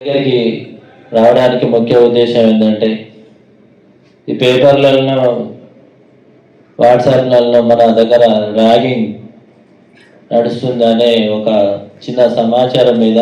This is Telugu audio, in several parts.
దగ్గరికి రావడానికి ముఖ్య ఉద్దేశం ఏంటంటే ఈ పేపర్లలో వాట్సాప్లలో మన దగ్గర ర్యాగింగ్ నడుస్తుందనే ఒక చిన్న సమాచారం మీద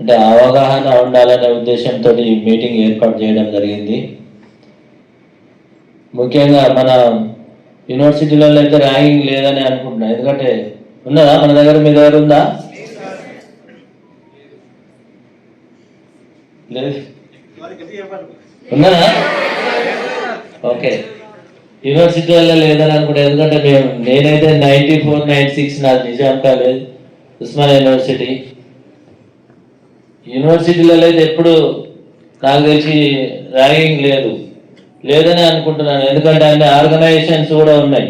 అంటే అవగాహన ఉండాలనే ఉద్దేశంతో ఈ మీటింగ్ ఏర్పాటు చేయడం జరిగింది. ముఖ్యంగా మన యూనివర్సిటీలలో అయితే ర్యాగింగ్ లేదని అనుకుంటున్నాను ఎందుకంటే ఉన్నదా? మన దగ్గర మీ దగ్గర ఉందా? లేదు ఉన్నదా ఓకే యూనివర్సిటీలలో లేదని అనుకుంటా ఎందుకంటే మేము నేనైతే నైన్టీ ఫోర్ నైన్టీ సిక్స్ నాది నిజాం కాలేజ్ ఉస్మానియా యూనివర్సిటీ యూనివర్సిటీలలో అయితే ఎప్పుడు నాకు తెలిసి ర్యాగింగ్ లేదు. లేదని అనుకుంటున్నాను. ఎందుకంటే అన్ని ఆర్గనైజేషన్స్ కూడా ఉన్నాయి.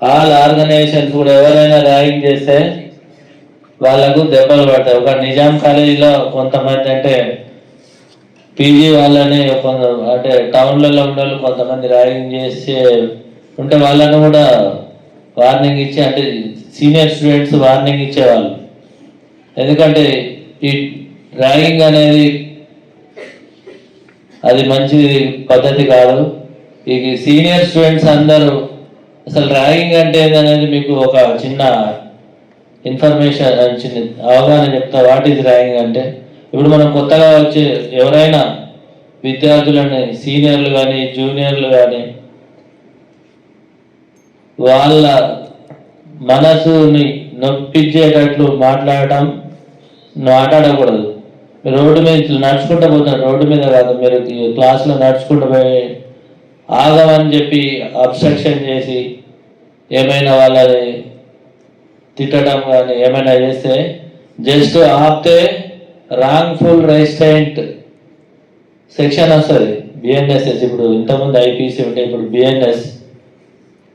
ఆల్ ఆర్గనైజేషన్స్ కూడా ఎవరైనా ర్యాగింగ్ చేస్తే వాళ్ళకు దెబ్బలు పడతాయి. ఒక నిజాం కాలేజీలో కొంతమంది అంటే పీజీ వాళ్ళని కొంత అంటే టౌన్లలో ఉండే వాళ్ళు కొంతమంది ర్యాగింగ్ చేసే ఉంటే వాళ్ళని కూడా వార్నింగ్ ఇచ్చి అంటే సీనియర్ స్టూడెంట్స్ వార్నింగ్ ఇచ్చేవాళ్ళు. ఎందుకంటే ఈ ర్యాగింగ్ అనేది అది మంచి పద్ధతి కాదు. ఈ సీనియర్ స్టూడెంట్స్ అందరూ అసలు ర్యాగింగ్ అంటే అనేది మీకు ఒక చిన్న ఇన్ఫర్మేషన్ చిన్న అవగాహన చెప్తా వాట్ ఈజ్ ర్యాగింగ్ అంటే? ఇప్పుడు మనం కొత్తగా వచ్చే ఎవరైనా విద్యార్థులని సీనియర్లు కానీ జూనియర్లు కానీ వాళ్ళ మనసుని నొప్పించేటట్లు మాట్లాడటం మాట్లాడకూడదు. రోడ్డు మీద నడుచుకుంటూ పోతున్నారు. రోడ్డు మీద కాదు మీరు క్లాస్లో నడుచుకుంటూ పోయి ఆగమని చెప్పి అబ్స్ట్రక్షన్ చేసి ఏమైనా వాళ్ళని తిట్టడం కానీ ఏమైనా చేస్తే జస్ట్ ఆపితే రాంగ్ఫుల్ రెసిస్టెంట్ సెక్షన్ వస్తుంది. బిఎన్ఎస్ఎస్ ఇప్పుడు ఇంతకుముందు ఐపీసీ ఉంటే ఇప్పుడు బిఎన్ఎస్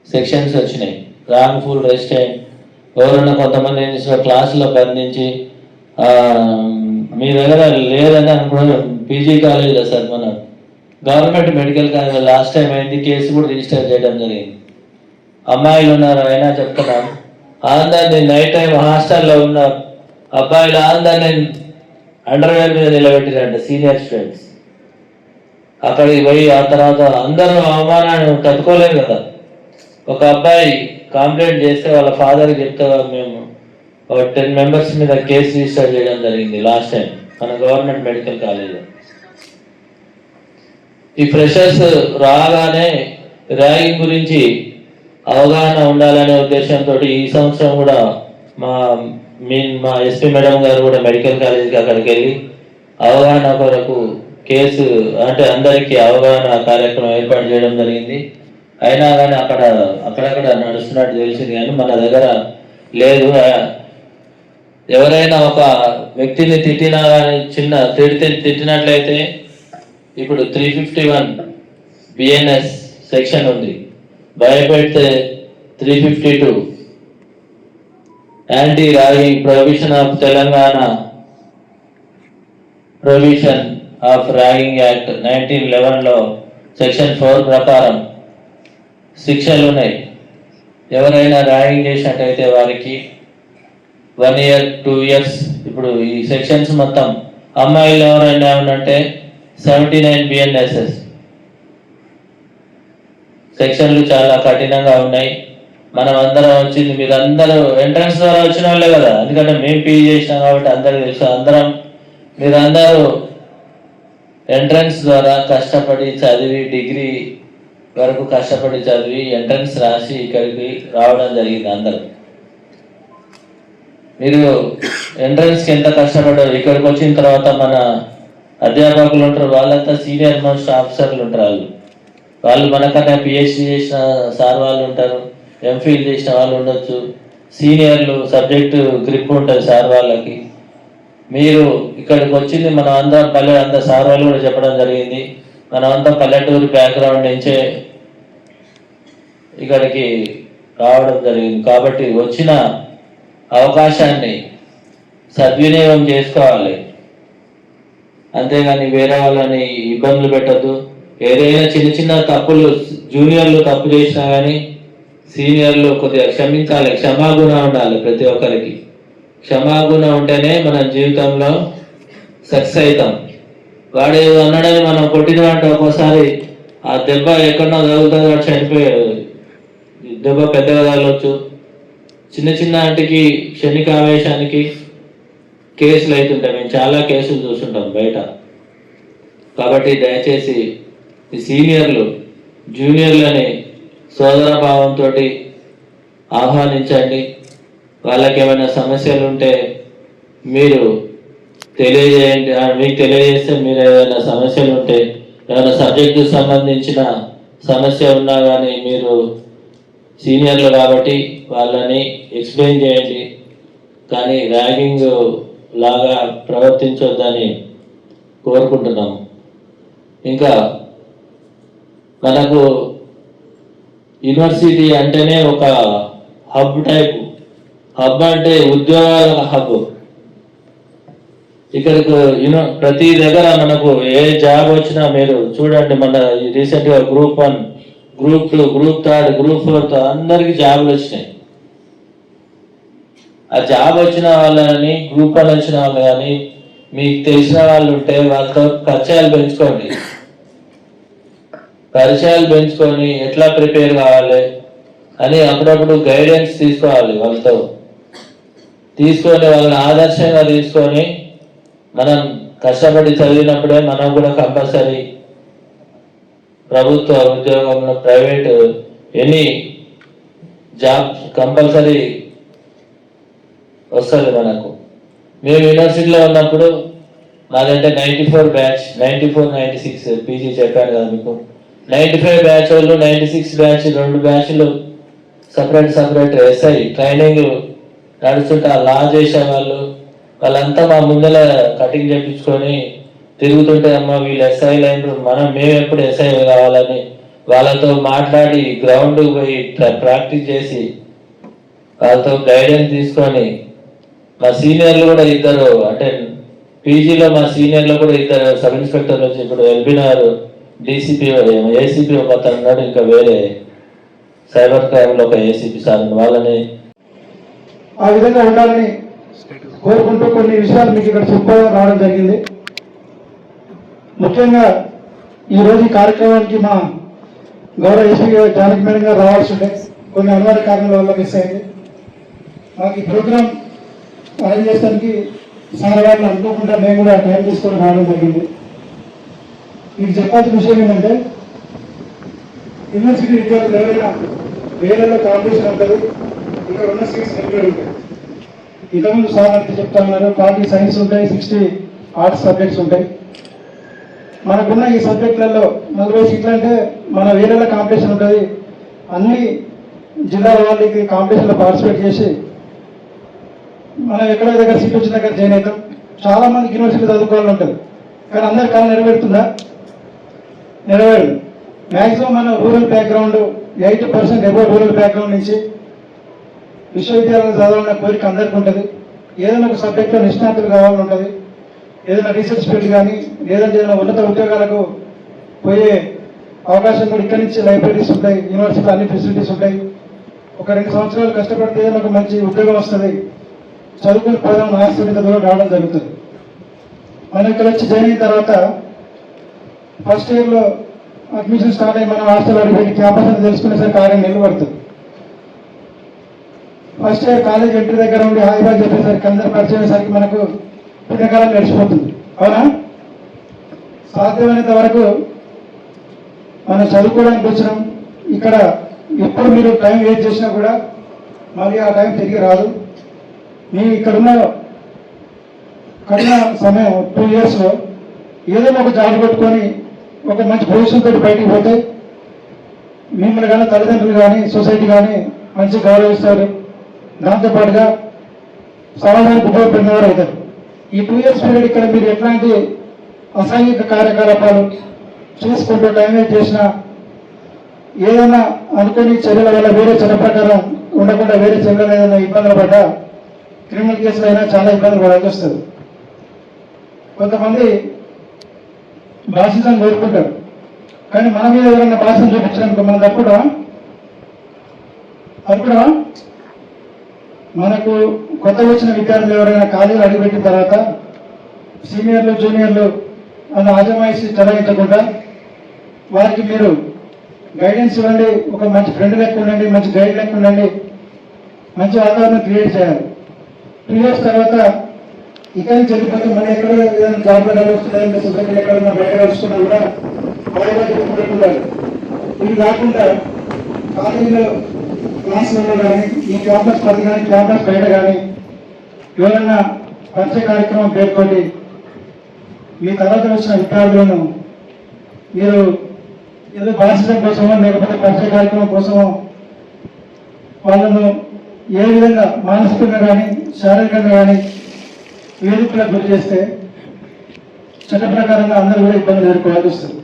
సెక్షన్స్ వచ్చినాయి. రాంగ్ఫుల్ రెసిస్టెంట్ ఎవరైనా కొంతమంది ఏం చేసిన క్లాసులో బంధించి మీ దగ్గర లేదని అనుకున్నాను పీజీ కాలేజీలో సార్ మనం. Government medical college last time అయింది. కేసు కూడా రిజిస్టర్ చేయడం జరిగింది. అమ్మాయిలు ఉన్నారు. అయినా చెప్తున్నాను. ఆనందాన్ని నైట్ టైం హాస్టల్లో ఉన్న అబ్బాయిలు ఆనందాన్ని అండర్వేర్ మీద నిలబెట్టారంట సీనియర్ స్టూడెంట్స్. అక్కడికి పోయి ఆ తర్వాత అందరూ అవమానాన్ని తట్టుకోలేం కదా. ఒక అబ్బాయి కంప్లైంట్ చేస్తే వాళ్ళ ఫాదర్ చెప్తే మేము ఒక టెన్ మెంబర్స్ మీద కేసు రిజిస్టర్ చేయడం జరిగింది లాస్ట్ టైం మన గవర్నమెంట్ మెడికల్ కాలేజ్ ఈ ఫ్రెషర్స్ రాగానే ర్యాగింగ్ గురించి అవగాహన ఉండాలనే ఉద్దేశంతో ఈ సంవత్సరం కూడా మా మీ మా ఎస్పీ మేడం గారు కూడా మెడికల్ కాలేజీకి అక్కడికి వెళ్ళి అవగాహన కొరకు కేసు అంటే అందరికీ అవగాహన కార్యక్రమం ఏర్పాటు చేయడం జరిగింది. అయినా కానీ అక్కడ అక్కడక్కడ నడుస్తున్నట్టు తెలిసింది కానీ మన దగ్గర లేదు. ఎవరైనా ఒక వ్యక్తిని తిట్టినా కానీ చిన్న తిడితే తిట్టినట్లయితే ఇప్పుడు three fifty one BNS section ఉంది. భయపెడితే three fifty two anti ragging prohibition of Telangana prohibition of ragging act nineteen లెవెన్లో section four ప్రకారం శిక్షలు ఉన్నాయి ఎవరైనా ర్యాగింగ్ చేసినట్టయితే వారికి వన్ ఇయర్ టూ ఇయర్స్ ఇప్పుడు ఈ సెక్షన్స్ మొత్తం అమ్మాయిలు ఎవరైనా ఉన్నంటే సెవెంటీ నైన్ బిఎన్ఎస్ఎస్ సెక్షన్లు చాలా కఠినంగా ఉన్నాయి. మనం అందరం వచ్చింది. మీరు అందరూ ఎంట్రన్స్ ద్వారా వచ్చిన వాళ్ళే కదా. ఎందుకంటే మేము పీజీ చేసినాం కాబట్టి అందరికి తెలుసు. అందరం మీరందరూ ఎంట్రన్స్ ద్వారా కష్టపడి చదివి డిగ్రీ వరకు కష్టపడి చదివి ఎంట్రన్స్ రాసి ఇక్కడికి రావడం జరిగింది అందరూ. మీరు ఎంట్రన్స్కి ఎంత కష్టపడ్డారు? ఇక్కడికి వచ్చిన తర్వాత మన అధ్యాపకులు ఉంటారు. వాళ్ళంతా సీనియర్ మోస్ట్ ఆఫీసర్లు ఉంటారు వాళ్ళు. వాళ్ళు మనకన్నా పిహెచ్డి చేసిన సార్ వాళ్ళు ఉంటారు. ఎంఫిల్ చేసిన వాళ్ళు ఉండొచ్చు. సీనియర్లు సబ్జెక్టు గ్రిప్ ఉంటుంది సార్ వాళ్ళకి. మీరు ఇక్కడికి వచ్చింది మనం అంతా పల్లె అంత సార్ వాళ్ళు కూడా చెప్పడం జరిగింది. మనం అంతా పల్లెటూరు బ్యాక్గ్రౌండ్ నుంచే ఇక్కడికి రావడం జరిగింది. కాబట్టి వచ్చిన అవకాశాన్ని సద్వినియోగం చేసుకోవాలి. అంతేగాని వేరే వాళ్ళని ఇబ్బందులు పెట్టద్దు. ఏదైనా చిన్న చిన్న తప్పులు జూనియర్లు తప్పు చేసినా కానీ సీనియర్లు కొద్దిగా క్షమించాలి క్షమాగుణ ఉండాలి ప్రతి ఒక్కరికి. క్షమాగుణ ఉంటేనే మన జీవితంలో సక్సెస్ అవుతాం. వాడు అన్నాడని మనం కొట్టినామంటే ఒక్కోసారి ఆ దెబ్బ ఎక్కడో తగులుతుంది వాడు చనిపోయాడు. దెబ్బ పెద్దగా తగలవచ్చు చిన్న చిన్న వాటికి క్షణిక ఆవేశానికి కేసులు అవుతుంటాయి. మేము చాలా కేసులు చూస్తుంటాం బయట. కాబట్టి దయచేసి ఈ సీనియర్లు జూనియర్లని సోదర భావంతో ఆహ్వానించండి. వాళ్ళకి ఏమైనా సమస్యలు ఉంటే మీరు తెలియజేయండి. మీకు తెలియజేస్తే మీరు ఏదైనా సమస్యలు ఉంటే ఏమైనా సబ్జెక్టు సంబంధించిన సమస్య ఉన్నా కానీ మీరు సీనియర్లు కాబట్టి వాళ్ళని ఎక్స్ప్లెయిన్ చేయండి. కానీ ర్యాగింగ్ లాగా ప్రవర్తించొద్దని కోరుకుంటున్నాము. ఇంకా మనకు యూనివర్సిటీ అంటేనే ఒక హబ్ టైప్ హబ్ అంటే ఉద్యోగాల హబ్ ఇక్కడికి యూనో ప్రతి దగ్గర మనకు ఏ జాబ్ వచ్చినా మీరు చూడండి మన రీసెంట్గా group one group two group third group fourth అందరికి జాబులు వచ్చినాయి. ఆ జాబ్ వచ్చిన వాళ్ళని గ్రూప్ వన్ వచ్చిన వాళ్ళు కానీ మీకు తెలిసిన వాళ్ళు ఉంటే వాళ్ళతో పరిచయాలు పెంచుకోండి. పరిచయాలు పెంచుకొని ఎట్లా ప్రిపేర్ కావాలి అని అప్పుడప్పుడు గైడెన్స్ తీసుకోవాలి వాళ్ళతో. తీసుకొని వాళ్ళని ఆదర్శంగా తీసుకొని మనం కష్టపడి చదివినప్పుడే మనం కూడా కంపల్సరీ ప్రభుత్వ ఉద్యోగంలో ప్రైవేట్ ఎనీ జాబ్ కంపల్సరీ వస్తుంది మనకు. మేము యూనివర్సిటీలో ఉన్నప్పుడు మాదంటే ninety four batch ninety four ninety six PG చెప్పాను కదా మీకు. నైంటీ ఫైవ్ బ్యాచ్ వాళ్ళు నైంటీ సిక్స్ బ్యాచ్ రెండు బ్యాచ్లు సపరేట్ సపరేట్ ఎస్ఐ ట్రైనింగ్ నడుస్తుంటే ఆ లా చేసే వాళ్ళు వాళ్ళంతా మా ముందర కటింగ్ చేపించుకొని తిరుగుతుంటే అమ్మ వీళ్ళు ఎస్ఐ లైన్ మనం మేము ఎప్పుడు ఎస్ఐ కావాలని వాళ్ళతో మాట్లాడి గ్రౌండ్ పోయి ప్రాక్టీస్ చేసి వాళ్ళతో గైడెన్స్ తీసుకొని మా సీనియర్లు కూడా ఇద్దరు అంటే పీజీలో మా సీనియర్లు కూడా ఇద్దరు సబ్ ఇన్స్పెక్టర్ వచ్చి ఇప్పుడు ఎల్బినార్. డీసీపీ ఏసీపీ ఒక అతను ఉన్నాడు ఇంకా వేరే సైబర్ క్రైమ్లో ఒక ఏసీపీ సార్ వాళ్ళని ఆ విధంగా ఉండాలని కోరుకుంటూ కొన్ని విషయాలు మీకు ఇక్కడ చెప్పడం రావడం జరిగింది. ముఖ్యంగా ఈ రోజు ఈ కార్యక్రమానికి మా గౌరవ ఎస్పీ గారు జానకి మేడం గారు రావాల్సి ఉండే కొన్ని అనివార్య కారణాల వల్ల మిస్ అయింది. మాకు ఈ ప్రోగ్రామ్ అరేంజ్ చేయడానికి సార్ అనుకోకుండా మేము కూడా టైం తీసుకొని రావడం జరిగింది. మీకు చెప్పాల్సిన విషయం ఏంటంటే యూనివర్సిటీ విద్యార్థులు ఎవరైనా వేరేలో కాంపిటీషన్ ఉంటుంది ఇక్కడ ఉన్న సీట్స్ లిమిటెడ్ ఉంటాయి ఇంతకుముందు సార్ అంటే చెప్తా ఉన్నారు ఫార్టీ సైన్స్ ఉంటాయి సిక్స్టీ ఆర్ట్స్ సబ్జెక్ట్స్ ఉంటాయి. మనకున్న ఈ సబ్జెక్టులలో నలభై సీట్లు అంటే మన వేరేలో కాంపిటీషన్ ఉంటుంది. అన్ని జిల్లాల వాళ్ళకి కాంపిటీషన్లో పార్టిసిపేట్ చేసి మనం ఎక్కడ దగ్గర సీట్ వచ్చిన దగ్గర జాయిన్ అవుతాం. చాలామందికి యూనివర్సిటీ చదువుకోవాలని ఉంటుంది కానీ అందరి కాలం నెరవేరుతుందా? నెరవేరు మ్యాక్సిమం మన rural background eighty percent above rural background నుంచి విశ్వవిద్యాలయం చదవాలన్న కోరిక అందరికీ ఉంటుంది. ఏదైనా ఒక సబ్జెక్ట్లో నిష్ణాతులు కావాలని ఉంటుంది. ఏదైనా రీసెర్చ్ ఫీల్డ్ కానీ లేదంటే ఏదైనా ఉన్నత ఉద్యోగాలకు పోయే అవకాశం కూడా ఇక్కడి నుంచి లైబ్రరీస్ ఉంటాయి యూనివర్సిటీలో అన్ని ఫెసిలిటీస్ ఉంటాయి. ఒక రెండు సంవత్సరాలు కష్టపడితే ఏదైనా ఒక మంచి ఉద్యోగం వస్తుంది. చదువుకుని పదం ఆశ్చర్యంతో కూడా రావడం జరుగుతుంది. మనం ఇక్కడ వచ్చి జాయిన్ అయిన తర్వాత ఫస్ట్ ఇయర్లో అడ్మిషన్ స్టార్ట్ అయ్యి మనం హాస్టల్ అడిగి క్యాంపస్ అని తెలుసుకునేసరికి ఆరు నిలబడుతుంది. ఫస్ట్ ఇయర్ కాలేజ్ ఎంట్రీ దగ్గర ఉండి హైదరాబాద్ చెప్పేసరికి అందరు పరిచయసరికి అయ్యేసరికి మనకు పుణ్యకాలం గడిచిపోతుంది. అవునా? సాధ్యమైనంత వరకు మనం చదువుకోవడానికి వచ్చినాం. ఇక్కడ ఎప్పుడు మీరు టైం వేస్ట్ చేసినా కూడా మళ్ళీ ఆ టైం తిరిగి రాదు. మీ ఇక్కడున్న కఠిన సమయం టూ ఇయర్స్లో ఏదైనా ఒక జాబ్ పెట్టుకొని ఒక మంచి పొజిషన్ తోటి బయటికి పోతే మిమ్మల్ని కానీ తల్లిదండ్రులు కానీ సొసైటీ కానీ మంచి గౌరవిస్తారు. దాంతోపాటుగా సమాజానికి ఉపయోగపడినవారు అవుతారు. ఈ టూ ఇయర్స్ పీరియడ్ ఇక్కడ మీరు ఎట్లాంటి అసాంఘిక కార్యకలాపాలు చేసుకుంటూ టైం వేస్ట్ చేసినా ఏదైనా అనుకుని చర్యల వల్ల వేరే చర్య ప్రకారం ఉండకుండా వేరే చర్యలు ఏదైనా ఇబ్బందులు పడ్డా క్రిమినల్ కేసులు అయినా చాలా ఇబ్బందులు పడాల్సి వస్తుంది. కొంతమంది భాషిజం కోరుకుంటారు. కానీ మన మీద ఎవరైనా భాషను చూపించడానికి మనం తప్పుడా? తప్పుడా? మనకు కొత్త వచ్చిన విద్యార్థులు ఎవరైనా ఖాళీలు అడుగుపెట్టిన తర్వాత సీనియర్లు జూనియర్లు అన్న ఆజమాయిసి చదవించకుండా వారికి మీరు గైడెన్స్ ఇవ్వండి ఒక మంచి ఫ్రెండ్ లెక్క ఉండండి మంచి గైడ్ లెక్క ఉండండి మంచి వాతావరణం క్రియేట్ చేయాలి. టూ ఇయర్స్ తర్వాత ఇక్కడ నుంచి వెళ్ళిపోతే మళ్ళీ ఎక్కడ ఏదైనా జాబ్ వస్తుందని సొసైటీ ఎక్కడైనా బయట కలుసుకున్నా కూడా అవైలబుల్ చెప్పుకుంటున్నారు ఇది కాకుండా కాలేజీలో క్లాసులలో కానీ ఈ క్యాంపస్ పది కానీ క్యాంపస్ బయట కానీ ఎవరైనా పరిచయ కార్యక్రమం పేర్కొని మీ తర్వాత వచ్చిన విద్యార్థులను మీరు ఏదో భాషించడం కోసమో లేకపోతే పరిచయ కార్యక్రమం కోసమో వాళ్ళను ఏ విధంగా మానసికంగా కానీ శారీరకంగా కానీ వేదికలకు గురి చేస్తే చట్ట ప్రకారంగా అందరూ కూడా ఇబ్బందులు ఎదుర్కోవాల్సి వస్తుంది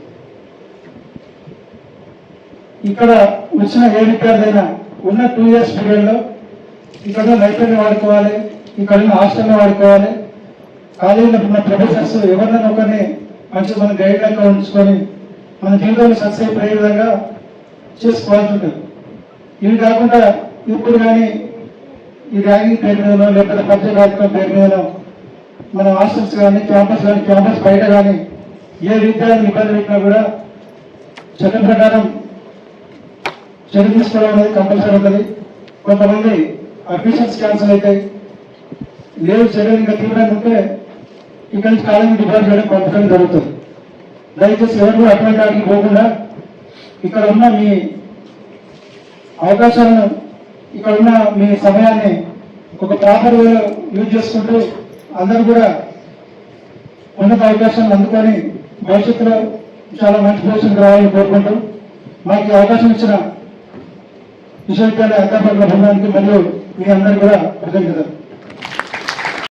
ఇక్కడ వచ్చిన ఏ విద్యార్థైనా ఉన్న టూ ఇయర్స్ పీరియడ్లో ఇక్కడ లైబ్రరీ వాడుకోవాలి ఇక్కడ ఉన్న హాస్టల్లో వాడుకోవాలి. కాలేజీలో ఉన్న ప్రొఫెసర్స్ ఎవరినైనా ఒకరిని మంచి మన గైడ్ ఉంచుకొని మన జీవితంలో సక్సెస్ అయిపోయే విధంగా చేసుకోవాల్సి ఉంటుంది. ఇవి కాకుండా ఇప్పుడు కానీ ఈ ర్యాగింగ్ పేరు మీదనో లేకపోతే పరిచయ కార్యక్రమం పేరు మీదనో మన హాస్టల్స్ కానీ క్యాంపస్ కానీ క్యాంపస్ బయట కానీ ఏ విద్యార్థిని ఇబ్బంది పెట్టినా కూడా చట్టం ప్రకారం చర్య తీసుకోవడం అనేది కంపల్సరీ ఉంటుంది. కొంతమంది అడ్మిషన్స్ క్యాన్సిల్ అవుతాయి లేదు చర్యలు ఇంకా తీవ్రంగా ఉంటే ఇక్కడ నుంచి కాలేజీ డిపాజిట్ చేయడం పంపడం జరుగుతుంది. దయచేసి ఎవరు అటువంటి వాటికి పోకుండా ఇక్కడ ఉన్న మీ అవకాశాలను ఇక్కడ ఉన్న మీ సమయాన్ని ఒక ప్రాపర్ వేలో యూజ్ చేసుకుంటూ అందరూ కూడా ఉన్నత అవకాశాలను అందుకొని భవిష్యత్తులో చాలా మంచి పొజిషన్కి రావాలని కోరుకుంటూ మాకు అవకాశం ఇచ్చిన విశ్వవిద్యాలయ అధ్యాపకుల బృందానికి మరియు మీ అందరూ కూడా కృతజ్ఞతలు.